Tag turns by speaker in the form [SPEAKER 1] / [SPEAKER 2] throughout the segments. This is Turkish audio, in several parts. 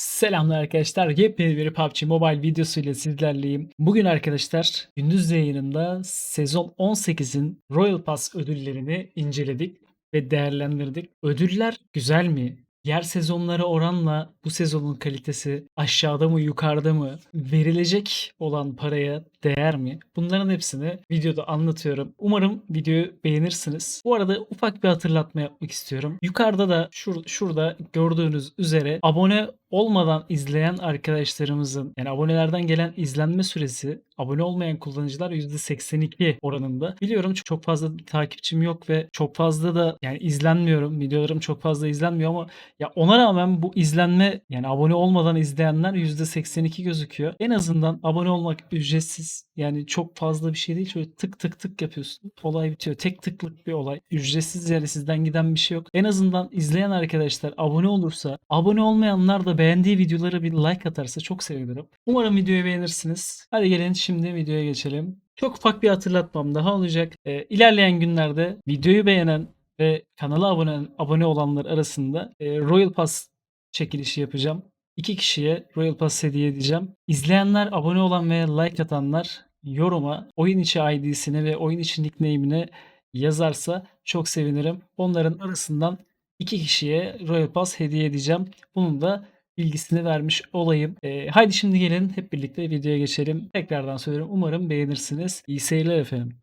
[SPEAKER 1] Selamlar arkadaşlar. Yepyeni bir PUBG Mobile videosuyla sizlerleyim. Bugün arkadaşlar gündüz yayınında sezon 18'in Royal Pass ödüllerini inceledik ve değerlendirdik. Ödüller güzel mi? Diğer sezonlara oranla bu sezonun kalitesi aşağıda mı yukarıda mı? Verilecek olan paraya değer mi? Bunların hepsini videoda anlatıyorum. Umarım videoyu beğenirsiniz. Bu arada ufak bir hatırlatma yapmak istiyorum. Yukarıda da şur- şurada gördüğünüz üzere abone olmadan izleyen arkadaşlarımızın yani abonelerden gelen izlenme süresi abone olmayan kullanıcılar %82 oranında. Biliyorum çok, fazla takipçim yok ve çok fazla da yani izlenmiyorum. Videolarım çok fazla izlenmiyor ama ya ona rağmen bu izlenme yani abone olmadan izleyenler %82 gözüküyor. En azından abone olmak ücretsiz. Yani çok fazla bir şey değil. Şöyle tık tık tık yapıyorsun. Olay bitiyor. Tek tıklık bir olay. Ücretsiz yani sizden giden bir şey yok. En azından izleyen arkadaşlar abone olursa, abone olmayanlar da beğendiği videolara bir like atarsa çok sevinirim. Umarım videoyu beğenirsiniz. Hadi gelin şimdi videoya geçelim. Çok ufak bir hatırlatmam daha olacak. Ee, ilerleyen günlerde videoyu beğenen ve kanala abone, abone olanlar arasında e, Royal Pass çekilişi yapacağım. İki kişiye Royal Pass hediye edeceğim. İzleyenler, abone olan ve like atanlar yoruma oyun içi ID'sini ve oyun içi nickname'ini yazarsa çok sevinirim. Onların arasından iki kişiye Royal Pass hediye edeceğim. Bunun da bilgisini vermiş olayım. Ee, haydi şimdi gelin hep birlikte videoya geçelim. Tekrardan söylüyorum. Umarım beğenirsiniz. İyi seyirler efendim.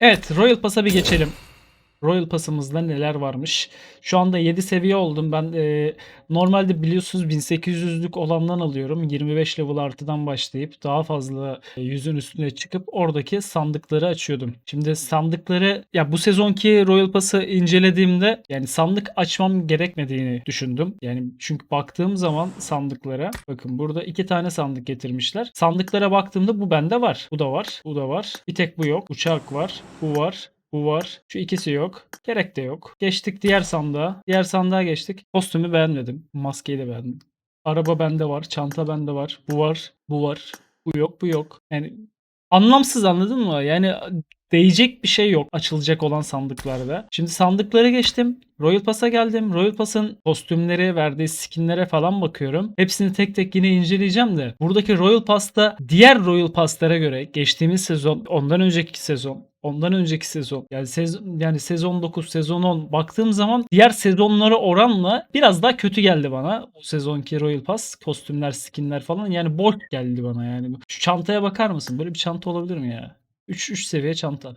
[SPEAKER 1] Evet, Royal Pass'a bir geçelim. Royal Pass'ımızda neler varmış? Şu anda 7 seviye oldum. Ben e, normalde biliyorsunuz 1800'lük olandan alıyorum. 25 level artıdan başlayıp daha fazla e, yüzün üstüne çıkıp oradaki sandıkları açıyordum. Şimdi sandıkları ya bu sezonki Royal Pass'ı incelediğimde yani sandık açmam gerekmediğini düşündüm. Yani çünkü baktığım zaman sandıklara bakın burada iki tane sandık getirmişler. Sandıklara baktığımda bu bende var. Bu da var. Bu da var. Bir tek bu yok. Uçak var. Bu var. Bu var. Şu ikisi yok. Gerek de yok. Geçtik diğer sandığa. Diğer sandığa geçtik. Kostümü beğenmedim. Maskeyi de beğendim. Araba bende var. Çanta bende var. Bu var. Bu var. Bu yok. Bu yok. Yani anlamsız anladın mı? Yani değecek bir şey yok açılacak olan sandıklarda. Şimdi sandıklara geçtim. Royal Pass'a geldim. Royal Pass'ın kostümleri, verdiği skinlere falan bakıyorum. Hepsini tek tek yine inceleyeceğim de. Buradaki Royal Pass'ta diğer Royal Pass'lara göre geçtiğimiz sezon, ondan önceki sezon, ondan önceki sezon yani sezon yani sezon 9, sezon 10 baktığım zaman diğer sezonlara oranla biraz daha kötü geldi bana. Bu sezonki Royal Pass kostümler, skinler falan yani boş geldi bana yani. Şu çantaya bakar mısın? Böyle bir çanta olabilir mi ya? 3 3 seviye çanta.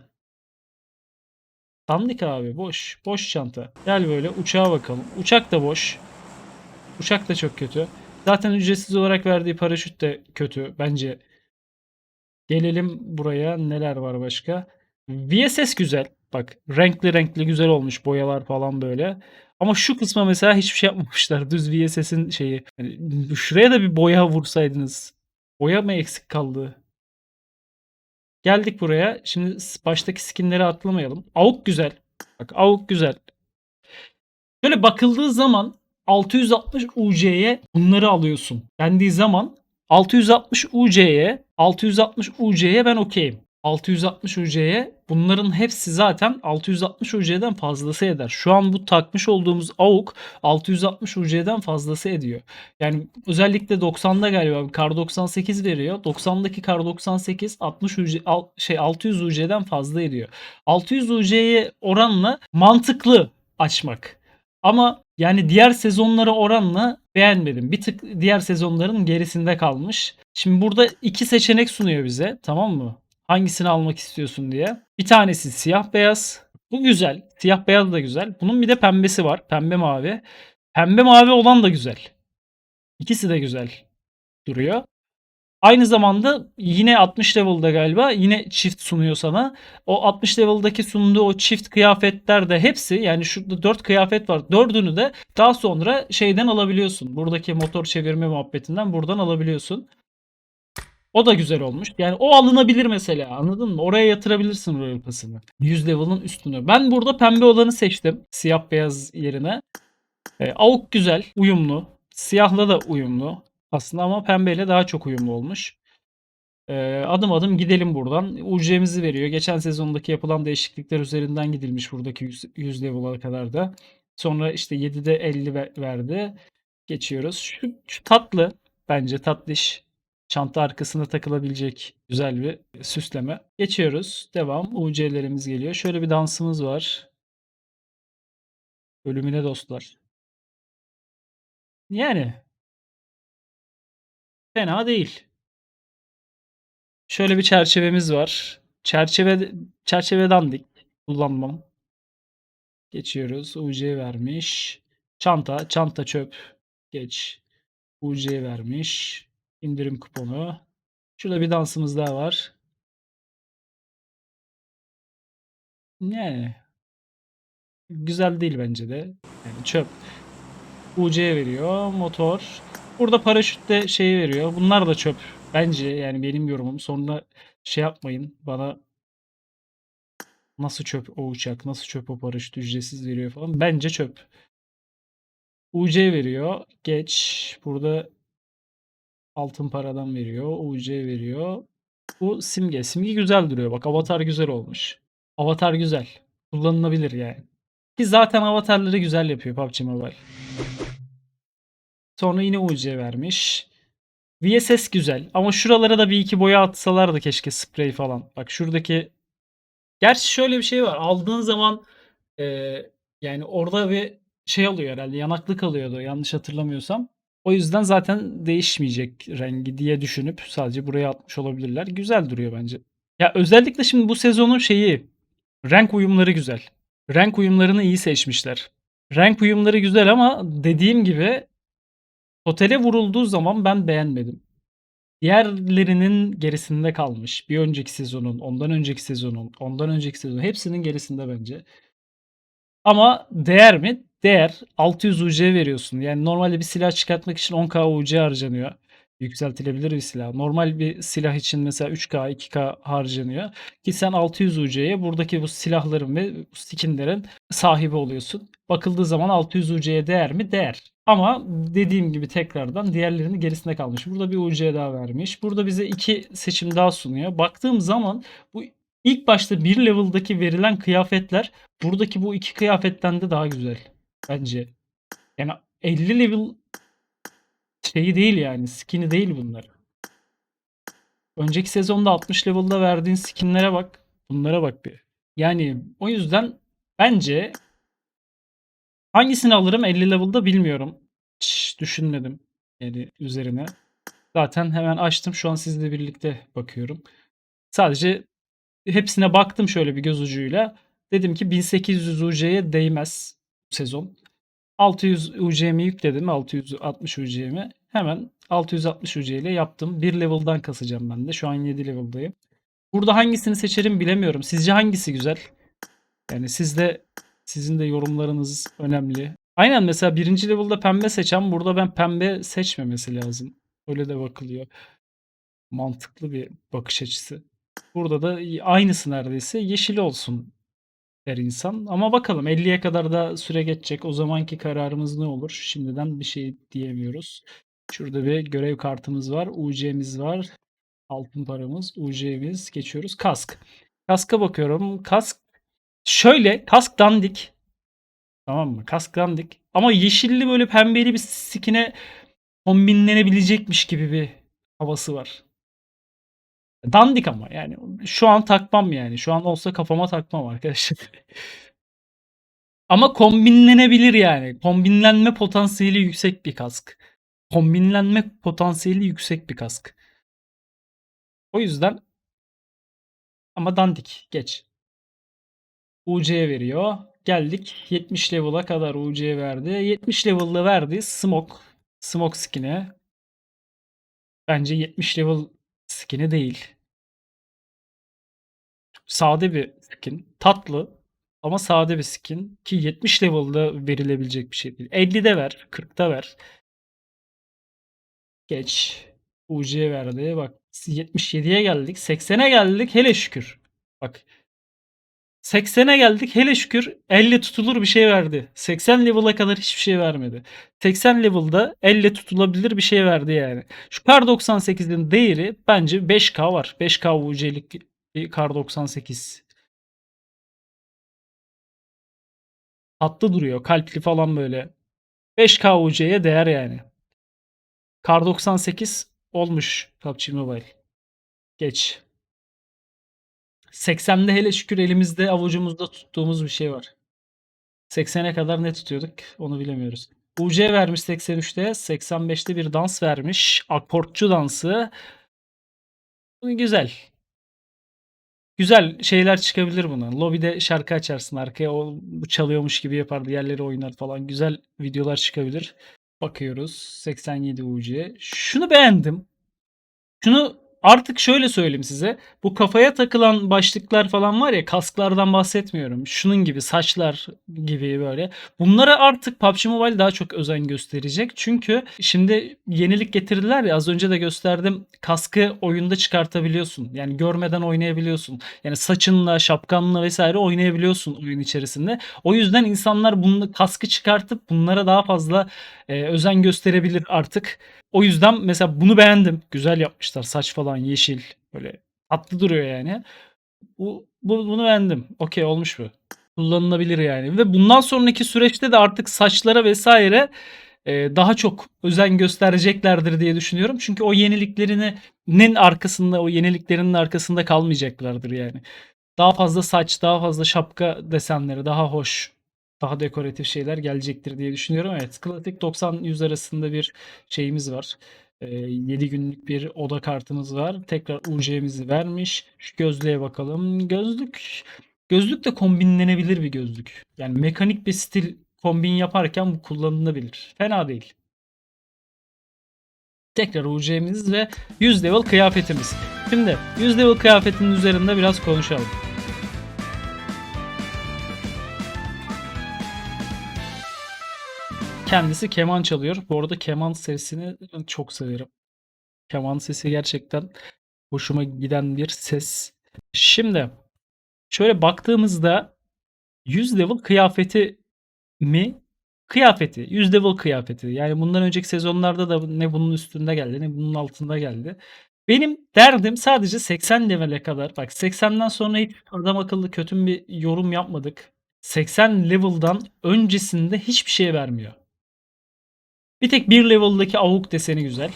[SPEAKER 1] Sandık abi boş. Boş çanta. Gel böyle uçağa bakalım. Uçak da boş. Uçak da çok kötü. Zaten ücretsiz olarak verdiği paraşüt de kötü bence. Gelelim buraya. Neler var başka? VSS güzel. Bak renkli renkli güzel olmuş boyalar falan böyle. Ama şu kısma mesela hiçbir şey yapmamışlar. Düz VSS'in şeyi. Yani şuraya da bir boya vursaydınız. Boya mı eksik kaldı? Geldik buraya. Şimdi baştaki skinleri atlamayalım. AUK güzel. Bak AUK güzel. Şöyle bakıldığı zaman 660 UC'ye bunları alıyorsun. Dendiği zaman 660 UC'ye 660 UC'ye ben okeyim. 660 UC'ye bunların hepsi zaten 660 UC'den fazlası eder. Şu an bu takmış olduğumuz AUK 660 UC'den fazlası ediyor. Yani özellikle 90'da galiba kar 98 veriyor. 90'daki kar 98 60 UC, şey 600 UC'den fazla ediyor. 600 UC'ye oranla mantıklı açmak. Ama yani diğer sezonlara oranla beğenmedim. Bir tık diğer sezonların gerisinde kalmış. Şimdi burada iki seçenek sunuyor bize tamam mı? Hangisini almak istiyorsun diye. Bir tanesi siyah beyaz. Bu güzel. Siyah beyaz da güzel. Bunun bir de pembesi var. Pembe mavi. Pembe mavi olan da güzel. İkisi de güzel duruyor. Aynı zamanda yine 60 level'da galiba yine çift sunuyor sana. O 60 level'daki sunduğu o çift kıyafetler de hepsi yani şurada 4 kıyafet var. Dördünü de daha sonra şeyden alabiliyorsun. Buradaki motor çevirme muhabbetinden buradan alabiliyorsun. O da güzel olmuş. Yani o alınabilir mesela anladın mı? Oraya yatırabilirsin Royal Pass'ını. 100 level'ın üstüne. Ben burada pembe olanı seçtim. Siyah beyaz yerine. E, AUK güzel, uyumlu. Siyahla da uyumlu aslında ama pembeyle daha çok uyumlu olmuş. Eee, adım adım gidelim buradan. UC'mizi veriyor. Geçen sezondaki yapılan değişiklikler üzerinden gidilmiş buradaki 100, 100 level'a kadar da. Sonra işte 7'de 50 ve- verdi. Geçiyoruz. Şu, şu tatlı bence tatlış. Çanta arkasına takılabilecek güzel bir süsleme. Geçiyoruz. Devam. UC'lerimiz geliyor. Şöyle bir dansımız var. Ölümüne dostlar. Yani fena değil. Şöyle bir çerçevemiz var. Çerçeve çerçeve dandik. Kullanmam. Geçiyoruz. UC vermiş. Çanta, çanta çöp. Geç. UC vermiş. İndirim kuponu. Şurada bir dansımız daha var. Yani güzel değil bence de. Yani çöp. UC veriyor. Motor. Burada paraşütte şey veriyor. Bunlar da çöp. Bence yani benim yorumum. Sonra şey yapmayın. Bana nasıl çöp o uçak, nasıl çöp o paraşüt ücretsiz veriyor falan. Bence çöp. UC veriyor. Geç. Burada altın paradan veriyor. UC veriyor. Bu simge. Simge güzel duruyor. Bak avatar güzel olmuş. Avatar güzel. Kullanılabilir yani. Ki zaten avatarları güzel yapıyor PUBG Mobile. Sonra yine UC vermiş. VSS güzel. Ama şuralara da bir iki boya atsalardı keşke sprey falan. Bak şuradaki Gerçi şöyle bir şey var. Aldığın zaman eee, yani orada bir şey oluyor herhalde yanaklık alıyordu yanlış hatırlamıyorsam. O yüzden zaten değişmeyecek rengi diye düşünüp sadece buraya atmış olabilirler. Güzel duruyor bence. Ya özellikle şimdi bu sezonun şeyi renk uyumları güzel. Renk uyumlarını iyi seçmişler. Renk uyumları güzel ama dediğim gibi totale vurulduğu zaman ben beğenmedim. Diğerlerinin gerisinde kalmış. Bir önceki sezonun, ondan önceki sezonun, ondan önceki sezonun hepsinin gerisinde bence. Ama değer mi? Değer. 600 UC veriyorsun. Yani normalde bir silah çıkartmak için 10k UC harcanıyor. Yükseltilebilir bir silah. Normal bir silah için mesela 3k, 2k harcanıyor. Ki sen 600 UC'ye buradaki bu silahların ve skinlerin sahibi oluyorsun. Bakıldığı zaman 600 UC'ye değer mi? Değer. Ama dediğim gibi tekrardan diğerlerinin gerisinde kalmış. Burada bir UC daha vermiş. Burada bize iki seçim daha sunuyor. Baktığım zaman bu ilk başta bir level'daki verilen kıyafetler buradaki bu iki kıyafetten de daha güzel. Bence. Yani 50 level şeyi değil yani. Skin'i değil bunlar. Önceki sezonda 60 level'da verdiğin skinlere bak. Bunlara bak bir. Yani o yüzden bence hangisini alırım 50 level'da bilmiyorum. Hiç düşünmedim yani üzerine. Zaten hemen açtım. Şu an sizle birlikte bakıyorum. Sadece hepsine baktım şöyle bir göz ucuyla. Dedim ki 1800 UC'ye değmez sezon. 600 UC'mi yükledim. 660 UC'mi. Hemen 660 UC ile yaptım. Bir level'dan kasacağım ben de. Şu an 7 level'dayım. Burada hangisini seçerim bilemiyorum. Sizce hangisi güzel? Yani sizde sizin de yorumlarınız önemli. Aynen mesela birinci level'da pembe seçen burada ben pembe seçmemesi lazım. Öyle de bakılıyor. Mantıklı bir bakış açısı. Burada da aynısı neredeyse yeşil olsun der insan. Ama bakalım 50'ye kadar da süre geçecek. O zamanki kararımız ne olur? Şimdiden bir şey diyemiyoruz. Şurada bir görev kartımız var. UC'miz var. Altın paramız. UC'miz. Geçiyoruz. Kask. Kaska bakıyorum. Kask şöyle. Kask dandik. Tamam mı? Kask dandik. Ama yeşilli böyle pembeli bir skine kombinlenebilecekmiş gibi bir havası var. Dandik ama yani şu an takmam yani. Şu an olsa kafama takmam arkadaşlar. Ama kombinlenebilir yani. Kombinlenme potansiyeli yüksek bir kask. Kombinlenme potansiyeli yüksek bir kask. O yüzden ama dandik. Geç. UC veriyor. Geldik 70 level'a kadar UC verdi. 70 level'da verdi. Smoke. Smoke skin'e. Bence 70 level skin'i değil. Sade bir skin. Tatlı ama sade bir skin. Ki 70 level'da verilebilecek bir şey değil. 50'de ver. 40'ta ver. Geç. UC verdi. Bak 77'ye geldik. 80'e geldik. Hele şükür. Bak 80'e geldik. Hele şükür elle tutulur bir şey verdi. 80 level'a kadar hiçbir şey vermedi. 80 level'da elle tutulabilir bir şey verdi yani. Şu Kar 98'in değeri bence 5K var. 5K UC'lik bir Kar 98. Tatlı duruyor. Kalpli falan böyle. 5K UC'ye değer yani. Kar 98 olmuş PUBG Mobile. Geç. 80'de hele şükür elimizde avucumuzda tuttuğumuz bir şey var. 80'e kadar ne tutuyorduk onu bilemiyoruz. UC vermiş 83'te. 85'te bir dans vermiş. Akortçu dansı. Güzel. Güzel şeyler çıkabilir buna. Lobide şarkı açarsın arkaya o çalıyormuş gibi yapar diğerleri oynar falan. Güzel videolar çıkabilir. Bakıyoruz. 87 UC. Şunu beğendim. Şunu artık şöyle söyleyeyim size. Bu kafaya takılan başlıklar falan var ya kasklardan bahsetmiyorum. Şunun gibi saçlar gibi böyle. Bunlara artık PUBG Mobile daha çok özen gösterecek. Çünkü şimdi yenilik getirdiler ya az önce de gösterdim. Kaskı oyunda çıkartabiliyorsun. Yani görmeden oynayabiliyorsun. Yani saçınla, şapkanla vesaire oynayabiliyorsun oyun içerisinde. O yüzden insanlar bunu kaskı çıkartıp bunlara daha fazla e, özen gösterebilir artık. O yüzden mesela bunu beğendim. Güzel yapmışlar. Saç falan yeşil. Böyle tatlı duruyor yani. Bu, bu bunu beğendim. Okey olmuş bu. Kullanılabilir yani. Ve bundan sonraki süreçte de artık saçlara vesaire e, daha çok özen göstereceklerdir diye düşünüyorum. Çünkü o yeniliklerinin arkasında, o yeniliklerinin arkasında kalmayacaklardır yani. Daha fazla saç, daha fazla şapka desenleri, daha hoş, daha dekoratif şeyler gelecektir diye düşünüyorum. Evet, klasik 90-100 arasında bir şeyimiz var. Ee, 7 günlük bir oda kartımız var. Tekrar UC'mizi vermiş. Şu gözlüğe bakalım. Gözlük gözlük de kombinlenebilir bir gözlük. Yani mekanik bir stil kombin yaparken bu kullanılabilir. Fena değil. Tekrar UC'miz ve 100 level kıyafetimiz. Şimdi 100 level kıyafetinin üzerinde biraz konuşalım. Kendisi keman çalıyor. Bu arada keman sesini çok severim. Keman sesi gerçekten hoşuma giden bir ses. Şimdi şöyle baktığımızda 100 level kıyafeti mi? Kıyafeti. 100 level kıyafeti. Yani bundan önceki sezonlarda da ne bunun üstünde geldi ne bunun altında geldi. Benim derdim sadece 80 level'e kadar. Bak 80'den sonra hiç adam akıllı kötü bir yorum yapmadık. 80 level'dan öncesinde hiçbir şey vermiyor. Bir tek bir level'daki avuk deseni güzel.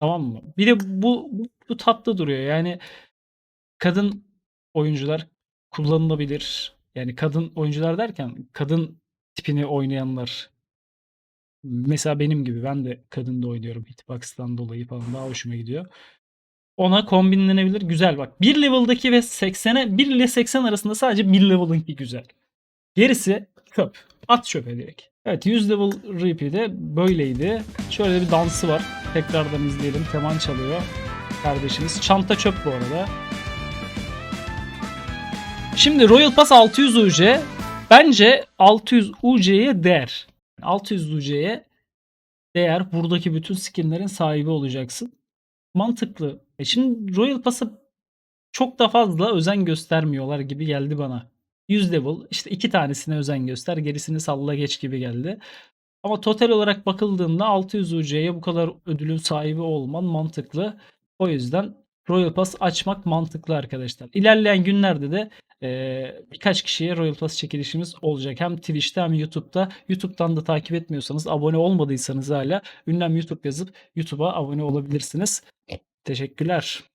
[SPEAKER 1] Tamam mı? Bir de bu, bu, bu tatlı duruyor. Yani kadın oyuncular kullanılabilir. Yani kadın oyuncular derken kadın tipini oynayanlar. Mesela benim gibi ben de kadın da oynuyorum Hitbox'tan dolayı falan daha hoşuma gidiyor. Ona kombinlenebilir. Güzel bak. Bir level'daki ve 80'e 1 ile 80 arasında sadece bir level'ınki güzel. Gerisi çöp. At çöpe direkt. Evet 100 level repeat de böyleydi. Şöyle bir dansı var. Tekrardan izleyelim. Keman çalıyor kardeşimiz. Çanta çöp bu arada. Şimdi Royal Pass 600 UC bence 600 UC'ye değer. 600 UC'ye değer. Buradaki bütün skinlerin sahibi olacaksın. Mantıklı. E şimdi Royal Pass'a çok da fazla özen göstermiyorlar gibi geldi bana. 100 level işte iki tanesine özen göster gerisini salla geç gibi geldi. Ama total olarak bakıldığında 600 UC'ye bu kadar ödülün sahibi olman mantıklı. O yüzden Royal Pass açmak mantıklı arkadaşlar. İlerleyen günlerde de e, birkaç kişiye Royal Pass çekilişimiz olacak. Hem Twitch'te hem YouTube'da. YouTube'dan da takip etmiyorsanız, abone olmadıysanız hala ünlem YouTube yazıp YouTube'a abone olabilirsiniz. Teşekkürler.